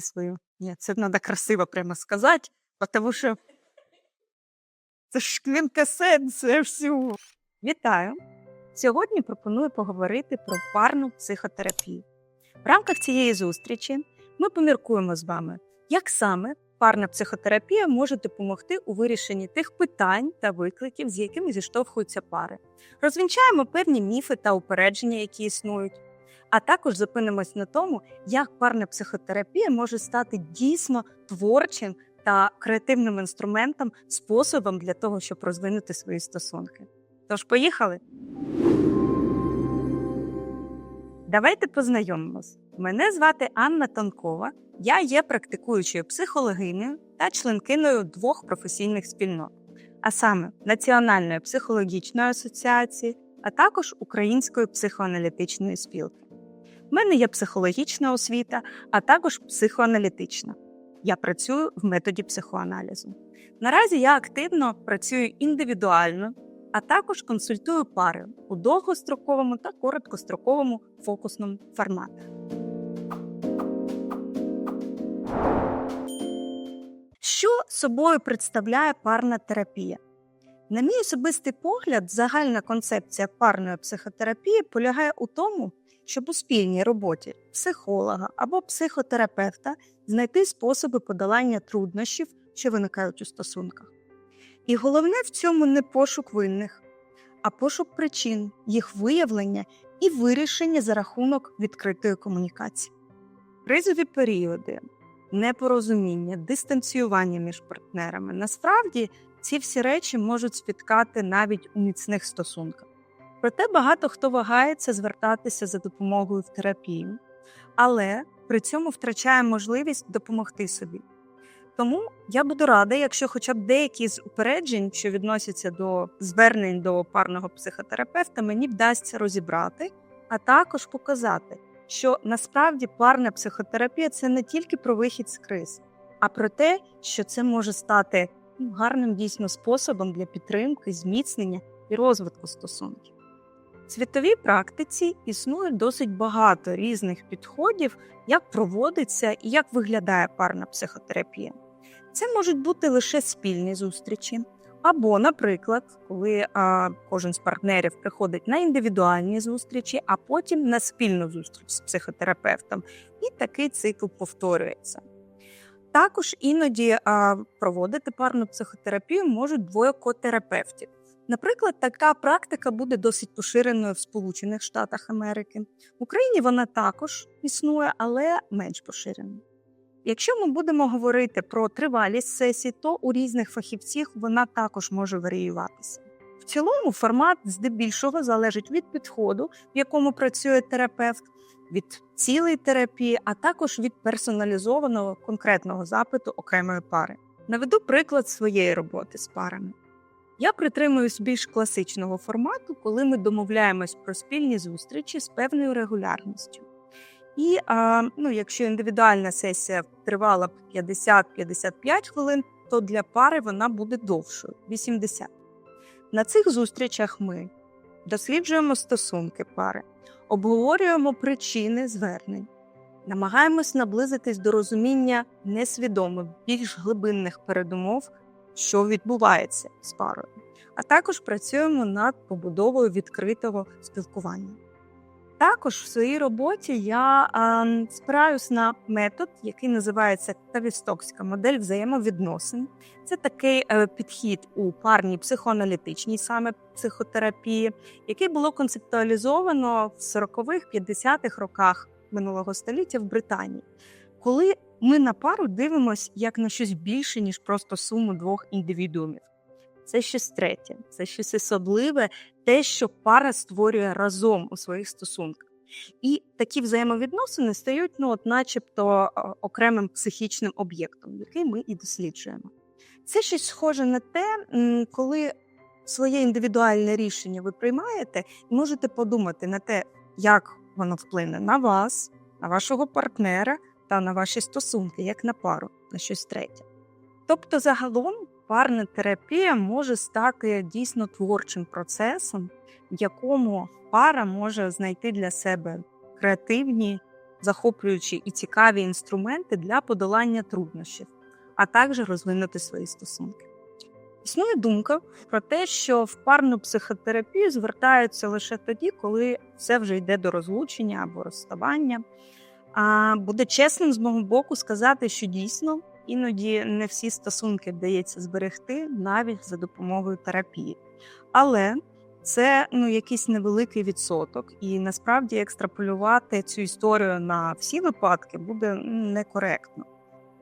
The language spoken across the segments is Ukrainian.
свою. Ні, це треба красиво прямо сказати, тому що це ж квінтесенція всього. Вітаю! Сьогодні пропоную поговорити про парну психотерапію. В рамках цієї зустрічі ми поміркуємо з вами, як саме парна психотерапія може допомогти у вирішенні тих питань та викликів, з якими зіштовхуються пари. Розвінчаємо певні міфи та упередження, які існують. А також зупинимось на тому, як парна психотерапія може стати дійсно творчим та креативним інструментом, способом для того, щоб розвинути свої стосунки. Тож, поїхали! Давайте познайомимось. Мене звати Анна Тонкова. Я є практикуючою психологинею та членкиною двох професійних спільнот, а саме Національної психологічної асоціації, а також Української психоаналітичної спілки. У мене є психологічна освіта, а також психоаналітична. Я працюю в методі психоаналізу. Наразі я активно працюю індивідуально, а також консультую пари у довгостроковому та короткостроковому фокусному форматах. Що собою представляє парна терапія? На мій особистий погляд, загальна концепція парної психотерапії полягає у тому, щоб у спільній роботі психолога або психотерапевта знайти способи подолання труднощів, що виникають у стосунках. І головне в цьому не пошук винних, а пошук причин, їх виявлення і вирішення за рахунок відкритої комунікації. Кризові періоди, непорозуміння, дистанціювання між партнерами насправді ці всі речі можуть спіткати навіть у міцних стосунках. Проте багато хто вагається звертатися за допомогою в терапію, але при цьому втрачає можливість допомогти собі. Тому я буду рада, якщо хоча б деякі з упереджень, що відносяться до звернень до парного психотерапевта, мені вдасться розібрати, а також показати, що насправді парна психотерапія це не тільки про вихід з криз, а про те, що це може стати ну, гарним дійсно способом для підтримки, зміцнення і розвитку стосунків. В світовій практиці існує досить багато різних підходів, як проводиться і як виглядає парна психотерапія. Це можуть бути лише спільні зустрічі, або, наприклад, коли а, кожен з партнерів приходить на індивідуальні зустрічі, а потім на спільну зустріч з психотерапевтом, і такий цикл повторюється. Також іноді а, проводити парну психотерапію можуть двоє котерапевтів. Наприклад, така практика буде досить поширеною в Сполучених Штатах Америки. В Україні вона також існує, але менш поширена. Якщо ми будемо говорити про тривалість сесій, то у різних фахівців вона також може варіюватися. В цілому формат здебільшого залежить від підходу, в якому працює терапевт, від цілей терапії, а також від персоналізованого конкретного запиту окремої пари. Наведу приклад своєї роботи з парами. Я притримуюсь більш класичного формату, коли ми домовляємось про спільні зустрічі з певною регулярністю. І а, ну, якщо індивідуальна сесія тривала б 50-55 хвилин, то для пари вона буде довшою 80. На цих зустрічах ми досліджуємо стосунки пари, обговорюємо причини звернень, намагаємось наблизитись до розуміння несвідомих, більш глибинних передумов, що відбувається з парою, а також працюємо над побудовою відкритого спілкування. Також в своїй роботі я а, спираюсь на метод, який називається Тавістокська модель взаємовідносин. Це такий е, підхід у парній психоаналітичній саме психотерапії, який було концептуалізовано в 40-х, 50-х роках минулого століття в Британії, коли ми на пару дивимося як на щось більше, ніж просто суму двох індивідуумів. Це щось третє, це щось особливе, те, що пара створює разом у своїх стосунках. І такі взаємовідносини стають, ну, от начебто, окремим психічним об'єктом, який ми і досліджуємо. Це щось схоже на те, коли своє індивідуальне рішення ви приймаєте, і можете подумати на те, як воно вплине на вас, на вашого партнера та на ваші стосунки, як на пару, на щось третє. Тобто, загалом парна терапія може стати дійсно творчим процесом, в якому пара може знайти для себе креативні, захоплюючі і цікаві інструменти для подолання труднощів, а також розвинути свої стосунки. Існує думка про те, що в парну психотерапію звертаються лише тоді, коли все вже йде до розлучення або розставання. А буде чесним з мого боку сказати, що дійсно іноді не всі стосунки вдається зберегти навіть за допомогою терапії. Але це ну, якийсь невеликий відсоток, і насправді екстраполювати цю історію на всі випадки буде некоректно.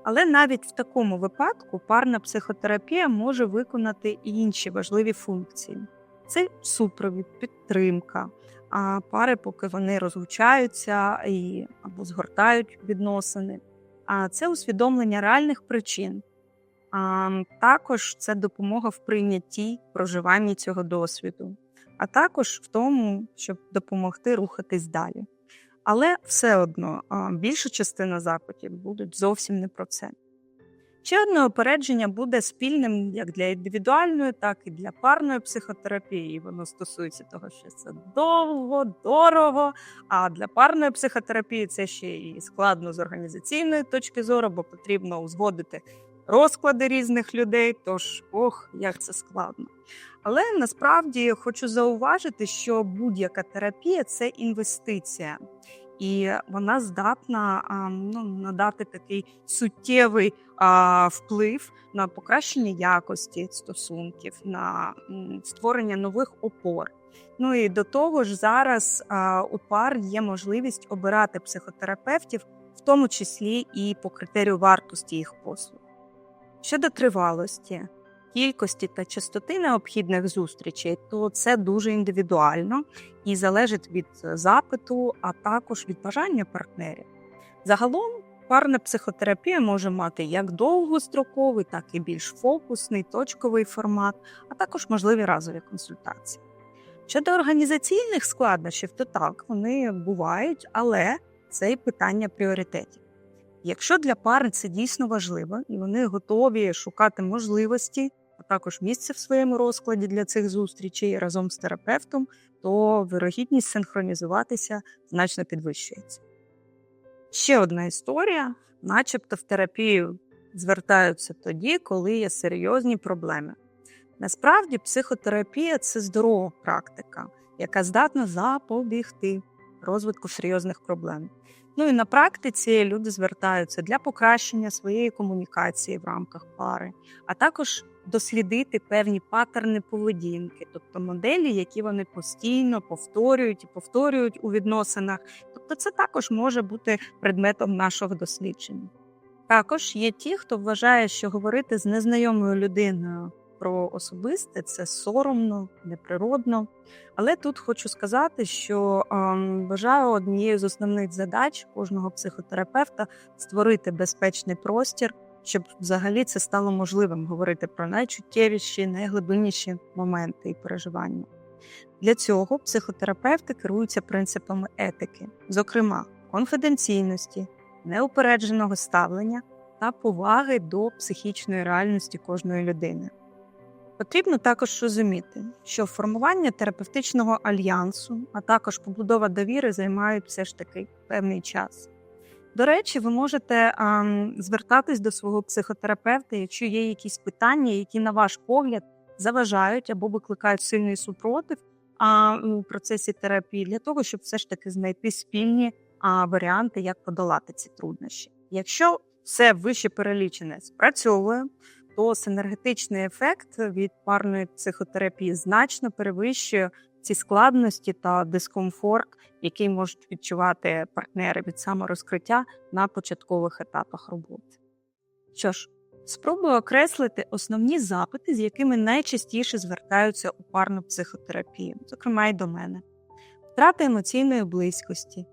Але навіть в такому випадку парна психотерапія може виконати інші важливі функції: це супровід, підтримка. Пари, поки вони розлучаються і або згортають відносини. А це усвідомлення реальних причин. А також це допомога в прийнятті проживанні цього досвіду, а також в тому, щоб допомогти рухатись далі. Але все одно більша частина запитів будуть зовсім не про це. Ще одне опередження буде спільним як для індивідуальної, так і для парної психотерапії. Воно стосується того, що це довго, дорого. А для парної психотерапії це ще і складно з організаційної точки зору, бо потрібно узгодити розклади різних людей. Тож, ох, як це складно. Але насправді хочу зауважити, що будь-яка терапія це інвестиція і вона здатна ну, надати такий суттєвий вплив на покращення якості стосунків, на створення нових опор. Ну і до того ж, зараз у пар є можливість обирати психотерапевтів, в тому числі і по критерію вартості їх послуг. Щодо тривалості, кількості та частоти необхідних зустрічей, то це дуже індивідуально і залежить від запиту, а також від бажання партнерів. Загалом парна психотерапія може мати як довгостроковий, так і більш фокусний, точковий формат, а також можливі разові консультації. Щодо організаційних складнощів, то так, вони бувають, але це й питання пріоритетів. Якщо для пари це дійсно важливо, і вони готові шукати можливості також місце в своєму розкладі для цих зустрічей разом з терапевтом, то вирогідність синхронізуватися значно підвищується. Ще одна історія, начебто в терапію звертаються тоді, коли є серйозні проблеми. Насправді, психотерапія це здорова практика, яка здатна запобігти розвитку серйозних проблем. Ну і на практиці люди звертаються для покращення своєї комунікації в рамках пари, а також дослідити певні паттерни поведінки, тобто моделі, які вони постійно повторюють і повторюють у відносинах. Тобто, це також може бути предметом нашого дослідження. Також є ті, хто вважає, що говорити з незнайомою людиною про особисте це соромно, неприродно. Але тут хочу сказати, що ем, вважаю однією з основних задач кожного психотерапевта створити безпечний простір щоб взагалі це стало можливим говорити про найчуттєвіші, найглибинніші моменти і переживання. Для цього психотерапевти керуються принципами етики, зокрема конфіденційності, неупередженого ставлення та поваги до психічної реальності кожної людини. Потрібно також розуміти, що формування терапевтичного альянсу, а також побудова довіри займають все ж таки певний час. До речі, ви можете а, звертатись до свого психотерапевта, якщо є якісь питання, які, на ваш погляд, заважають або викликають сильний супротив а, у процесі терапії, для того, щоб все ж таки знайти спільні а, варіанти, як подолати ці труднощі. Якщо все вище перелічене спрацьовує, то синергетичний ефект від парної психотерапії значно перевищує ці складності та дискомфорт, який можуть відчувати партнери від саморозкриття на початкових етапах роботи. Що ж, спробую окреслити основні запити, з якими найчастіше звертаються у парну психотерапію, зокрема й до мене, втрата емоційної близькості,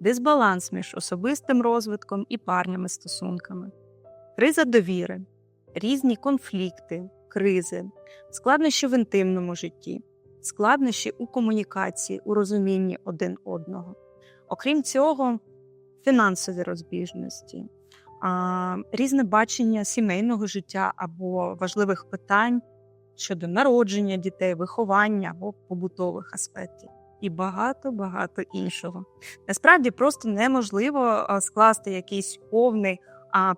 дисбаланс між особистим розвитком і парними стосунками, криза довіри, різні конфлікти, кризи, складнощі в інтимному житті складнощі у комунікації, у розумінні один одного. Окрім цього, фінансові розбіжності, різне бачення сімейного життя або важливих питань щодо народження дітей, виховання або побутових аспектів. і багато багато іншого. Насправді просто неможливо скласти якийсь повний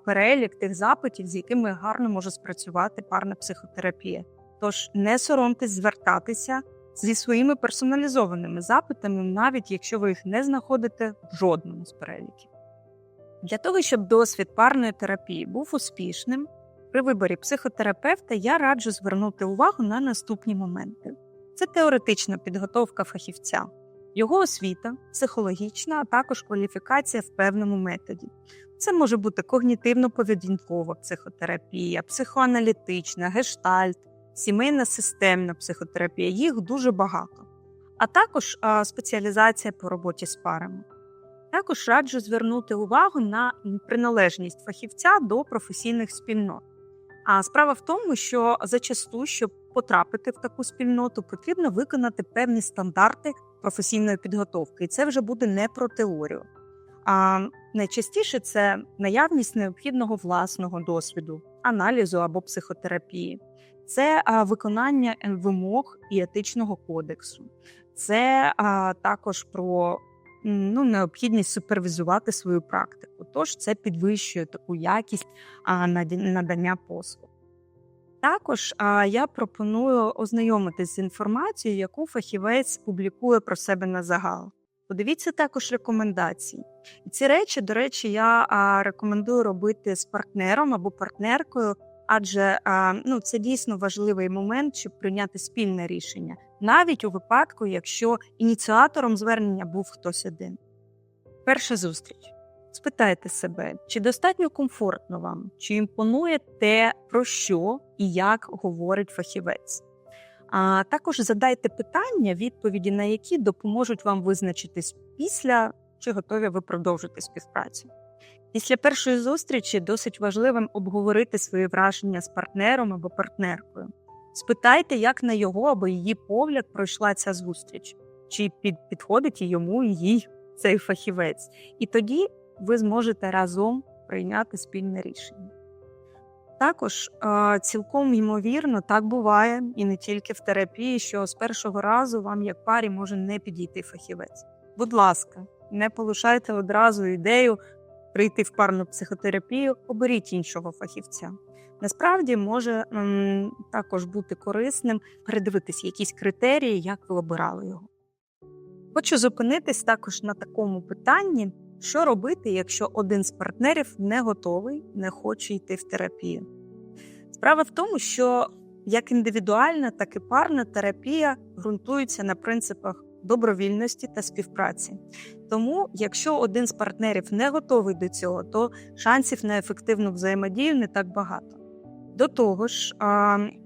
перелік тих запитів, з якими гарно може спрацювати парна психотерапія. Тож не соромтесь звертатися зі своїми персоналізованими запитами, навіть якщо ви їх не знаходите в жодному з переліків. Для того, щоб досвід парної терапії був успішним, при виборі психотерапевта я раджу звернути увагу на наступні моменти: це теоретична підготовка фахівця, його освіта, психологічна, а також кваліфікація в певному методі. Це може бути когнітивно-поведінкова психотерапія, психоаналітична, гештальт, сімейна системна психотерапія. Їх дуже багато, а також спеціалізація по роботі з парами. Також раджу звернути увагу на приналежність фахівця до професійних спільнот. А справа в тому, що зачасту, щоб потрапити в таку спільноту, потрібно виконати певні стандарти професійної підготовки, і це вже буде не про теорію. А найчастіше це наявність необхідного власного досвіду, аналізу або психотерапії, це виконання вимог і етичного кодексу, це а, також про ну, необхідність супервізувати свою практику. Тож це підвищує таку якість а, надання послуг. Також а, я пропоную ознайомитись з інформацією, яку фахівець публікує про себе на загал. Подивіться також рекомендації. І ці речі, до речі, я а, рекомендую робити з партнером або партнеркою, адже ну, це дійсно важливий момент, щоб прийняти спільне рішення, навіть у випадку, якщо ініціатором звернення був хтось один. Перша зустріч. Спитайте себе, чи достатньо комфортно вам, чи імпонує те, про що і як говорить фахівець. А також задайте питання, відповіді на які допоможуть вам визначитись після чи готові ви продовжити співпрацю. Після першої зустрічі досить важливим обговорити свої враження з партнером або партнеркою. Спитайте, як на його або її погляд пройшла ця зустріч, чи під, підходить йому і їй цей фахівець. І тоді ви зможете разом прийняти спільне рішення. Також цілком ймовірно, так буває і не тільки в терапії, що з першого разу вам, як парі, може не підійти фахівець. Будь ласка, не полишайте одразу ідею прийти в парну психотерапію, оберіть іншого фахівця. Насправді може м, також бути корисним передивитися якісь критерії, як ви обирали його. Хочу зупинитись також на такому питанні, що робити, якщо один з партнерів не готовий, не хоче йти в терапію. Справа в тому, що як індивідуальна, так і парна терапія ґрунтуються на принципах добровільності та співпраці. Тому, якщо один з партнерів не готовий до цього, то шансів на ефективну взаємодію не так багато. До того ж,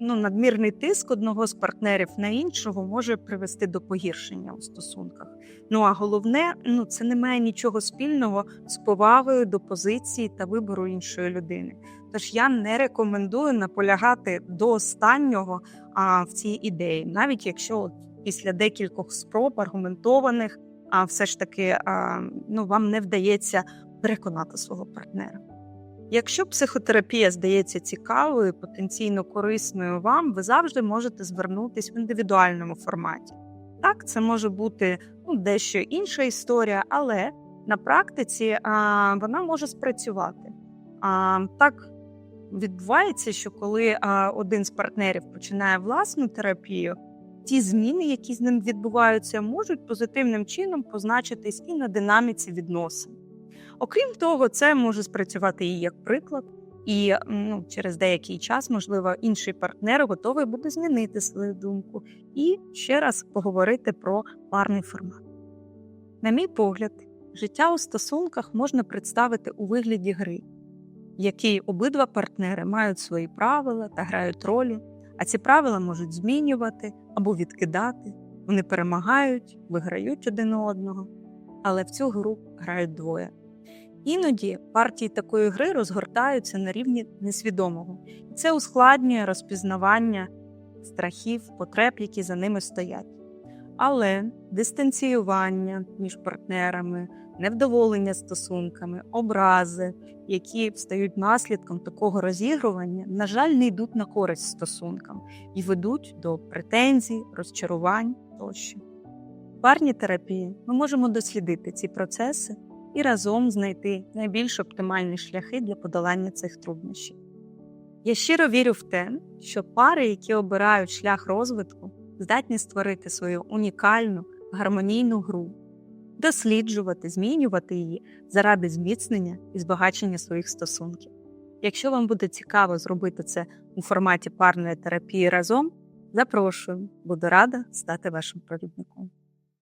ну, надмірний тиск одного з партнерів на іншого може привести до погіршення у стосунках. Ну а головне, ну це не має нічого спільного з повагою до позиції та вибору іншої людини. Тож я не рекомендую наполягати до останнього а, в цій ідеї, навіть якщо після декількох спроб аргументованих, а все ж таки ну, вам не вдається переконати свого партнера. Якщо психотерапія здається цікавою, потенційно корисною вам, ви завжди можете звернутися в індивідуальному форматі. Так, це може бути ну, дещо інша історія, але на практиці а, вона може спрацювати. А, Так відбувається, що коли а, один з партнерів починає власну терапію, ті зміни, які з ним відбуваються, можуть позитивним чином позначитись і на динаміці відносин. Окрім того, це може спрацювати і як приклад, і ну, через деякий час, можливо, інший партнер готовий буде змінити свою думку і ще раз поговорити про парний формат. На мій погляд, життя у стосунках можна представити у вигляді гри, в якій обидва партнери мають свої правила та грають ролі, а ці правила можуть змінювати або відкидати, вони перемагають, виграють один одного, але в цю гру грають двоє. Іноді партії такої гри розгортаються на рівні несвідомого, і це ускладнює розпізнавання страхів, потреб, які за ними стоять. Але дистанціювання між партнерами, невдоволення стосунками, образи, які стають наслідком такого розігрування, на жаль, не йдуть на користь стосункам і ведуть до претензій, розчарувань тощо. В парній терапії ми можемо дослідити ці процеси і разом знайти найбільш оптимальні шляхи для подолання цих труднощів. Я щиро вірю в те, що пари, які обирають шлях розвитку, здатні створити свою унікальну гармонійну гру, досліджувати, змінювати її заради зміцнення і збагачення своїх стосунків. Якщо вам буде цікаво зробити це у форматі парної терапії разом, запрошую, буду рада стати вашим провідником.